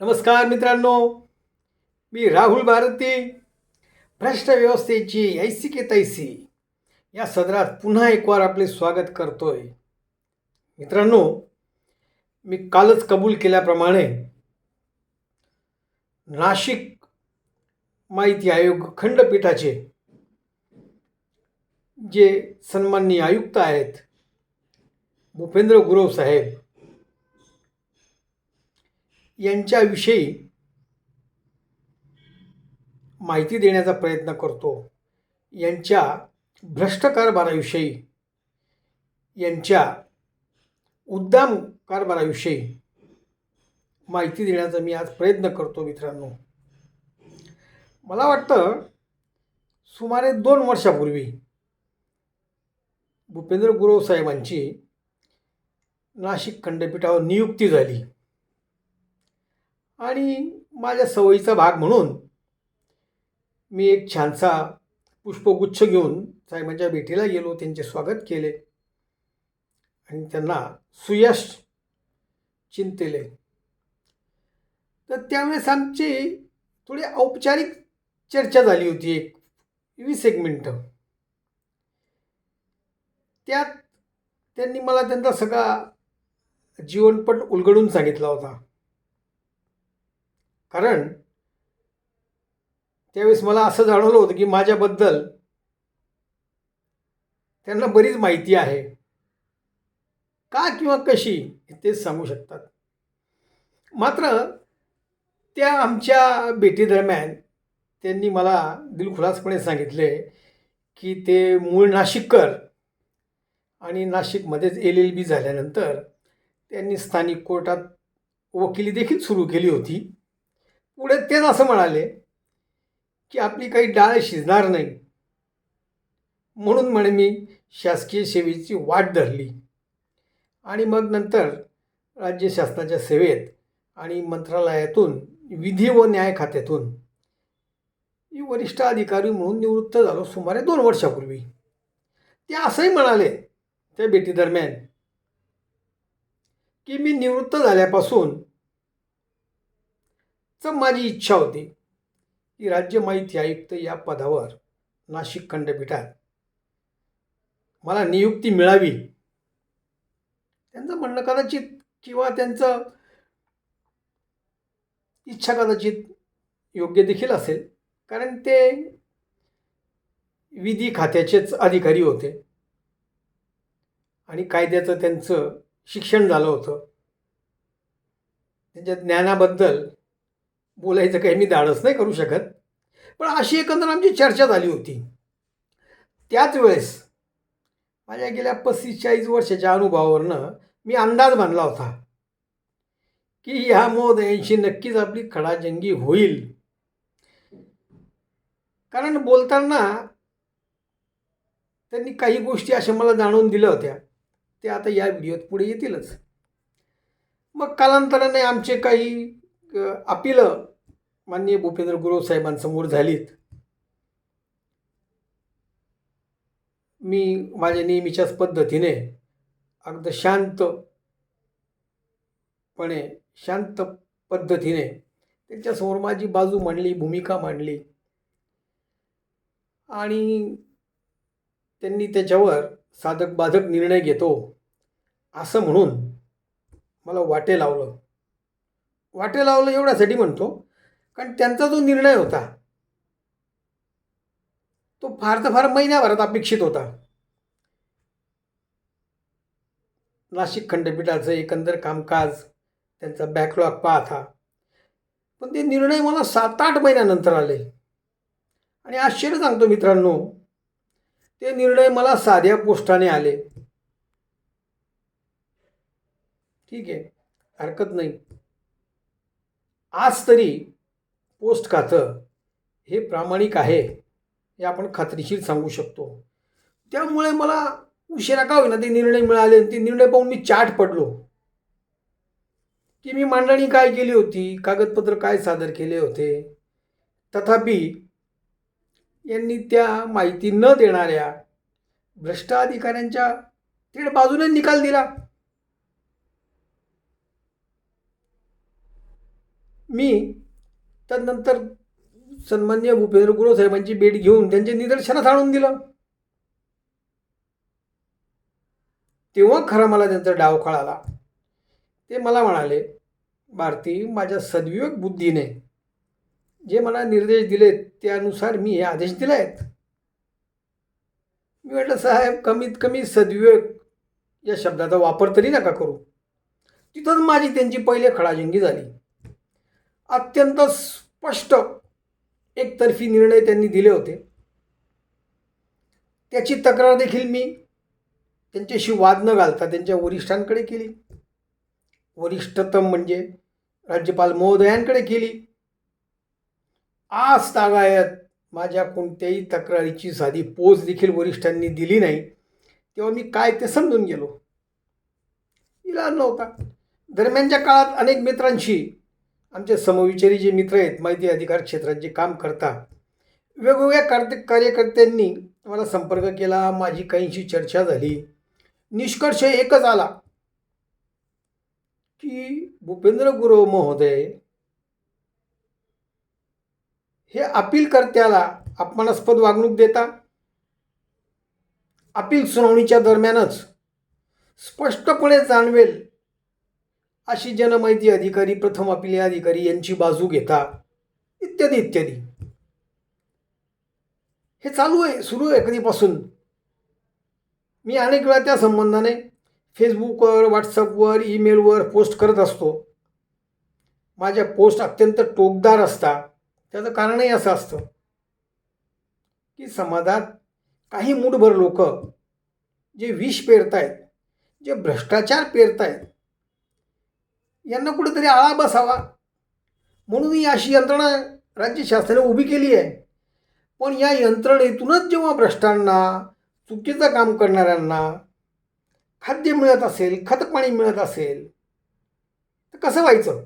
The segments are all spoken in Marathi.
नमस्कार मित्रांनो मी राहुल भारती भ्रष्ट व्यवस्थेची ऐसी के तैसी या सदरात पुन्हा एक वार आपले स्वागत करतोय. मित्रांनो मी कालच कबूल केल्याप्रमाणे नाशिक माहिती आयोग खंडपीठाचे जे सन्माननीय आयुक्त आहेत भूपेंद्र गुरव साहेब यांच्याविषयी माहिती देण्याचा प्रयत्न करतो. यांच्या भ्रष्ट कारभाराविषयी यांच्या उद्दाम कारभाराविषयी माहिती देण्याचा मी आज प्रयत्न करतो मित्रांनो. मला वाटतं सुमारे दोन वर्षापूर्वी भूपेंद्र गुरव साहेबांची नाशिक खंडपीठावर नियुक्ती झाली. आणि माझ्या सवयीचा भाग म्हणून मी एक छानसा पुष्पगुच्छ घेऊन साहेबांच्या भेटीला गेलो त्यांचे स्वागत केले आणि त्यांना सुयश चिंतेले. तर त्यावेळेस आमची थोडी औपचारिक चर्चा झाली होती एक वीस एक मिनटं. त्यात त्यांनी मला त्यांचा सगळा जीवनपट उलगडून सांगितला होता. कारण त्यावेळेस मला असं जाणवलं होतं की माझ्याबद्दल त्यांना बरीच माहिती आहे. का किंवा कशी ते तेच सांगू शकतात. मात्र त्या आमच्या भेटीदरम्यान त्यांनी मला दिलखुलासपणे सांगितले की ते मूळ नाशिककर आणि नाशिकमध्येच एल एल बी झाल्यानंतर त्यांनी स्थानिक कोर्टात वकिली देखील सुरू केली होती. पुढे तेच असं म्हणाले की आपली काही डाळ शिजणार नाही. म्हणून म्हणे मी शासकीय सेवेची वाट धरली. आणि मग नंतर राज्य शासनाच्या सेवेत आणि मंत्रालयातून विधी व न्याय खात्यातून मी वरिष्ठ अधिकारी म्हणून निवृत्त झालो सुमारे दोन वर्षापूर्वी. ते असंही म्हणाले त्या भेटीदरम्यान की मी निवृत्त झाल्यापासून तर माझी इच्छा होती की राज्य माहिती आयुक्त या पदावर नाशिक खंडपीठात मला नियुक्ती मिळावी. त्यांचं म्हणणं कदाचित किंवा त्यांचं इच्छा कदाचित योग्य देखील असेल. कारण ते विधी खात्याचेच अधिकारी होते. आणि कायद्याचं त्यांचं शिक्षण झालं होतं. त्यांच्या ज्ञानाबद्दल बोलायचं काही मी धाडस नाही करू शकत. पण अशी एकंदर आमची चर्चा झाली होती. त्याच वेळेस माझ्या गेल्या पस्तीस चाळीस वर्षाच्या अनुभवावरनं मी अंदाज बांधला होता. की ह्या महोदयांशी नक्कीच आपली खडाजंगी होईल. कारण बोलताना त्यांनी काही गोष्टी अशा मला जाणून दिल्या होत्या. ते आता या व्हिडिओत पुढे येतीलच. मग कालांतराने आमचे काही अपिलं माननीय भूपेंद्र गुरव साहेबांसमोर झालीत. मी माझ्या नेहमीच्याच पद्धतीने अगदी शांतपणे शांत पद्धतीने त्यांच्यासमोर माझी बाजू मांडली भूमिका मांडली. आणि त्यांनी त्याच्यावर साधक बाधक निर्णय घेतो असं म्हणून मला वाटे लावलं. वाटे लावलं एवढ्यासाठी म्हणतो. कारण त्यांचा जो निर्णय होता तो फार तर फार महिन्याभरात अपेक्षित होता. नाशिक खंडपीठाचं एकंदर कामकाज त्यांचा बॅकलॉग पाहता. पण ते निर्णय मला सात आठ महिन्यानंतर आले. आणि आश्चर्य सांगतो मित्रांनो ते निर्णय मला साध्या पोस्टाने आले. ठीक आहे हरकत नाही. आज तरी पोस्ट खातं हे प्रामाणिक आहे हे आपण खात्रीशीर सांगू शकतो. त्यामुळे मला उशिरा का होईना ते निर्णय मिळाले ते निर्णय पाहून मी चाट पडलो. की मी मांडणी काय केली होती कागदपत्र काय सादर केले होते तथापि यांनी त्या माहिती न देणाऱ्या भ्रष्ट अधिकाऱ्यांच्या थेट बाजूने निकाल दिला. मी त्यानंतर सन्मान्य भूपेंद्र गुरव साहेबांची भेट घेऊन त्यांचे निदर्शनात आणून दिलं. तेव्हा खरा मला त्यांचा डाव कळाला. ते मला म्हणाले भारती माझ्या सद्विवेक बुद्धीने जे मला निर्देश दिलेत त्यानुसार मी हे आदेश दिले आहेत मी म्हटलं साहेब कमीत कमी सद्विवेक या शब्दाचा वापर तरी नका करू. तिथंच माझी त्यांची पहिले खडाजिंगी झाली. अत्यंत स्पष्ट एकतर्फी निर्णय त्यांनी दिले होते. त्याची तक्रार देखील मी त्यांच्याशी वाद न घालता त्यांच्या वरिष्ठांकडे केली. वरिष्ठतम म्हणजे राज्यपाल महोदयांकडे केली. आज तागायत माझ्या कोणत्याही तक्रारीची साधी पोच देखील वरिष्ठांनी दिली नाही. तेव्हा मी काय ते समजून गेलो. इलाज नव्हता. दरम्यानच्या काळात अनेक मित्रांशी आमचे समविचारी जे मित्र आहेत माहिती अधिकार क्षेत्रात जे काम करता वेगवेगळ्या कार्य कार्यकर्त्यांनी मला संपर्क केला माझी काहींशी चर्चा झाली. निष्कर्ष एकच आला की भूपेंद्र गुरव महोदय हे अपीलकर्त्याला अपमानास्पद वागणूक देता अपील सुनावणीच्या दरम्यानच स्पष्टपणे जाणवेल अशी जनमाहिती अधिकारी प्रथम अपील अधिकारी यांची बाजू घेता इत्यादी इत्यादी. हे चालू आहे सुरू आहे कधीपासून? मी अनेक वेळा त्या संबंधाने फेसबुकवर व्हॉट्सअपवर ईमेलवर पोस्ट करत असतो. माझ्या पोस्ट अत्यंत टोकदार असतात. त्याचं कारणही असं असतं की समाजात काही मूठभर लोक जे विष पेरतायत जे भ्रष्टाचार पेरतायत यांना कुठेतरी आळा बसावा. म्हणून ही अशी यंत्रणा राज्य शासनाने उभी केली आहे. पण या यंत्रणेतूनच जेव्हा भ्रष्टांना चुकीचं काम करणाऱ्यांना खाद्य मिळत असेल खतपाणी मिळत असेल तर कसं व्हायचं?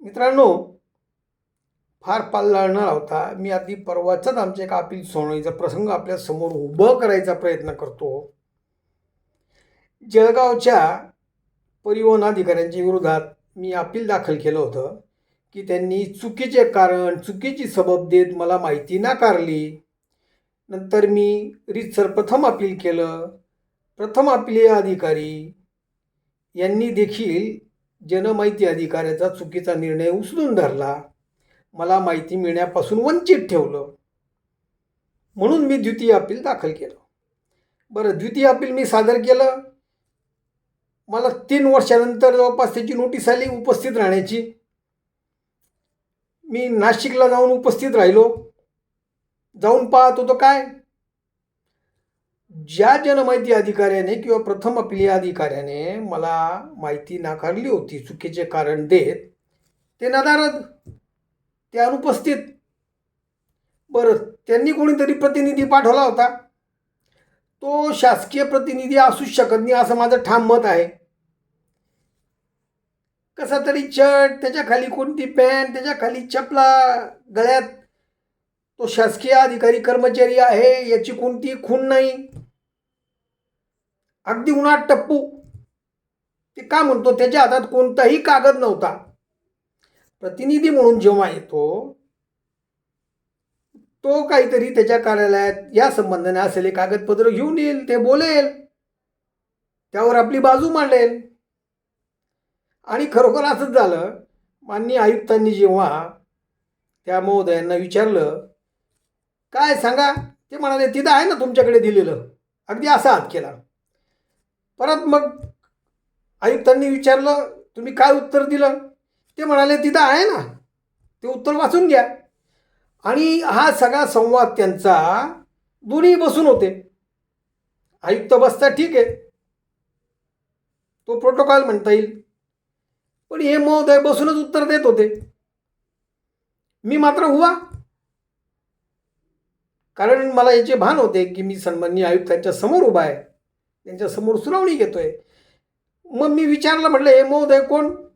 मित्रांनो फार पाल्ला न लावता मी आधी परवाचाच आमच्या एका अपील सोडवणीचा प्रसंग आपल्यासमोर उभं करायचा प्रयत्न करतो. जळगावच्या परिवहन अधिकाऱ्यांच्या विरोधात मी अपील दाखल केलं होतं की त्यांनी चुकीचे कारण चुकीची सबब देत मला माहिती नाकारली. नंतर मी रीतसर प्रथम अपील केलं. प्रथम अपीलीय अधिकारी यांनी देखील जनमाहिती अधिकाऱ्याचा चुकीचा निर्णय उचलून धरला. मला माहिती मिळण्यापासून वंचित ठेवलं. म्हणून मी द्वितीय अपील दाखल केलं. बरं द्वितीय अपील मी सादर केलं. मला तीन वर्षानंतर जवळपास त्याची नोटीस आली उपस्थित राहण्याची. मी नाशिकला जाऊन उपस्थित राहिलो. जाऊन पाहत होतो काय? ज्या जनमाहिती अधिकाऱ्याने किंवा प्रथम आपल्या अधिकाऱ्याने मला माहिती नाकारली होती चुकीचे कारण देत ते नदारद ते अनुपस्थित. बरं त्यांनी कोणीतरी प्रतिनिधी पाठवला होता. तो शासकीय प्रतिनिधी असूच शकत नाही असं माझं ठाम मत आहे. कसा तरी शर्ट त्याच्याखाली कोणती पॅन्ट त्याच्याखाली चपला गळ्यात तो शासकीय अधिकारी कर्मचारी आहे याची कोणती खूण नाही. अगदी उन्हात टप्पू. ते का म्हणतो त्याच्या हातात कोणताही कागद नव्हता. प्रतिनिधी म्हणून जेव्हा येतो तो काहीतरी त्याच्या कार्यालयात या संबंधाने असलेले कागदपत्र घेऊन येईल ते बोलेल. त्यावर आपली बाजू मांडेल. आणि खरोखर असंच झालं. माननीय आयुक्तांनी जेव्हा त्या महोदयांना विचारलं काय सांगा? ते म्हणाले तिथं आहे ना तुमच्याकडे दिलेलं. अगदी असा हात केला. परत मग आयुक्तांनी विचारलं तुम्ही काय उत्तर दिलं? ते म्हणाले तिथं आहे ना. ते उत्तर वाचून घ्या. आणि हा सगळा संवाद त्यांचा दोन्ही बसून होते. आयुक्त बसता ठीक आहे. तो प्रोटोकॉल म्हणता येईल. पण हे महोदय बसूनच उत्तर देत होते. मी मात्र हुवा कारण मला याचे भान होते की मी सन्माननीय आयुक्तांच्या समोर उभा आहे. त्यांच्यासमोर सुनावणी घेतोय. मग मी विचारलं म्हटलं हे महोदय कोण?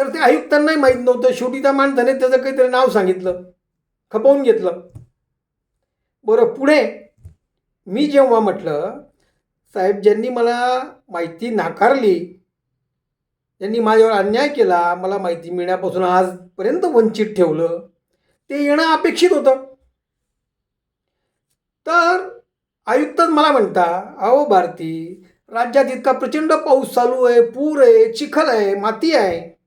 तर ते आयुक्तांनाही माहीत नव्हतं. शेवटी त्या माणसाने त्याचं काहीतरी नाव सांगितलं. खपवून घेतलं. बरं पुढे मी जेव्हा म्हटलं साहेब ज्यांनी मला माहिती नाकारली ज्यांनी माझ्यावर अन्याय केला मला माहिती मिळण्यापासून आजपर्यंत वंचित ठेवलं ते येणं अपेक्षित होतं. तर आयुक्तच मला म्हणता अहो भारती राज्यात इतका प्रचंड पाऊस चालू आहे पूर आहे चिखल आहे माती आहे.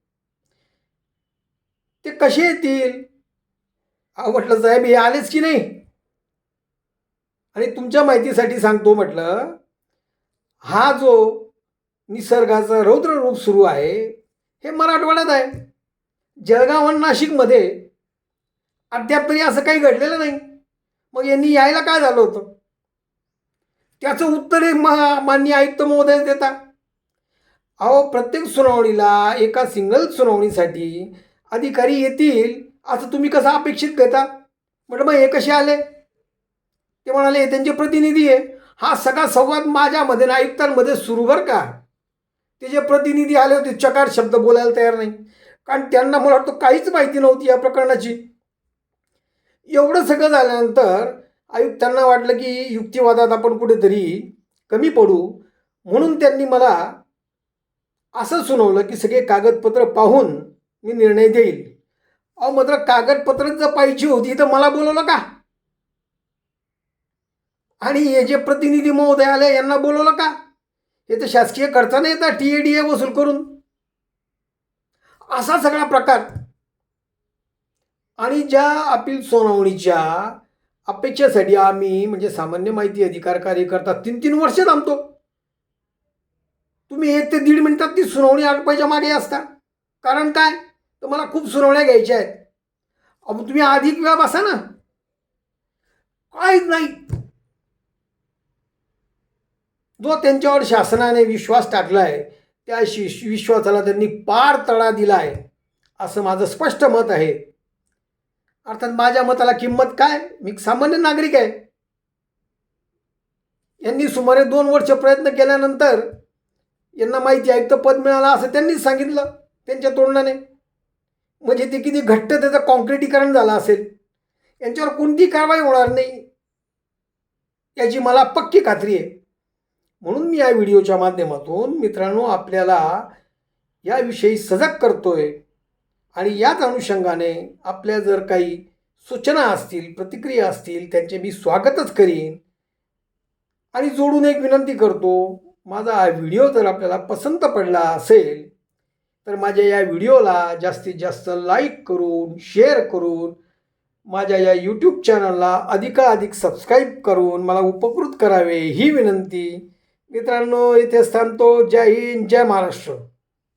ते कसे येतील? अहो म्हटलं साहेब हे आलेच की नाही? आणि तुमच्या माहितीसाठी सांगतो म्हटलं हा जो निसर्गाचं रौद्र रूप सुरू आहे हे मराठवाड्यात आहे. जळगाव आणि नाशिकमध्ये अद्याप तरी असं काही घडलेलं नाही. मग यांनी यायला काय झालं होतं? त्याचं उत्तर हे मा मान्य आयुक्त महोदय देता अहो प्रत्येक सुनावणीला एका सिंगल सुनावणीसाठी अधिकारी येतील असं तुम्ही कसं अपेक्षित घेता? म्हटलं मग हे कसे आले? ते म्हणाले हे त्यांचे प्रतिनिधी आहे. हा सगळा संवाद माझ्यामध्ये ना आयुक्तांमध्ये सुरू बरं का? ते जे प्रतिनिधी आले होते चकार शब्द बोलायला तयार नाही. कारण त्यांना मला वाटतं काहीच माहिती नव्हती या प्रकरणाची. एवढं सगळं झाल्यानंतर आयुक्तांना वाटलं की युक्तिवादात आपण कुठेतरी कमी पडू. म्हणून त्यांनी मला असं सुनावलं की सगळे कागदपत्र पाहून मी निर्णय देईल. अहो मात्र कागदपत्र जर पाहिजे होती तर मला बोलवलं का? आणि हे जे प्रतिनिधी महोदय आले यांना बोलवलं का? हे तर शासकीय खर्चाने येतात टी ए डी ए वसूल करून. असा सगळा प्रकार. आणि ज्या अपील सुनावणीच्या अपेक्षेसाठी आम्ही म्हणजे सामान्य माहिती अधिकार कार्यकर्ता तीन तीन वर्ष थांबतो. तुम्ही एक ते दीड मिनिटात ती सुनावणी आटपायच्या मागे असता. कारण काय? तर मला खूप सुनावण्या घ्यायच्या आहेत. अहो तुम्ही अधिक वेळा बसा ना. काहीच नाही. जो त्यांच्यावर शासनाने विश्वास टाकला आहे त्या शि विश्वासाला त्यांनी पार तडा दिला आहे असं माझं स्पष्ट मत आहे. अर्थात माझ्या मताला किंमत काय? मी एक सामान्य नागरिक आहे. यांनी सुमारे दोन वर्ष प्रयत्न केल्यानंतर यांना माहिती आयुक्त पद मिळालं असं त्यांनीच सांगितलं त्यांच्या तोंडाने. म्हणजे ते किती घट्ट त्याचं कॉन्क्रिटीकरण झालं असेल. यांच्यावर कोणती कारवाई होणार नाही याची मला पक्की खात्री आहे. म्हणून मी या व्हिडिओच्या माध्यमातून मित्रांनो आपल्याला याविषयी सजग करतोय आणि याच अनुषंगाने आपल्या जर काही सूचना असतील प्रतिक्रिया असतील त्यांचे मी स्वागतच करीन. आणि जोडून एक विनंती करतो माझा हा व्हिडिओ जर आपल्याला पसंत पडला असेल तर माझ्या या व्हिडिओला जास्तीत जास्त लाईक करून शेअर करून माझ्या या यूट्यूब चॅनलला अधिकाधिक सबस्क्राईब करून मला उपकृत करावे ही विनंती. मित्रांनो इथेच थांबतो. जय हिंद जय महाराष्ट्र.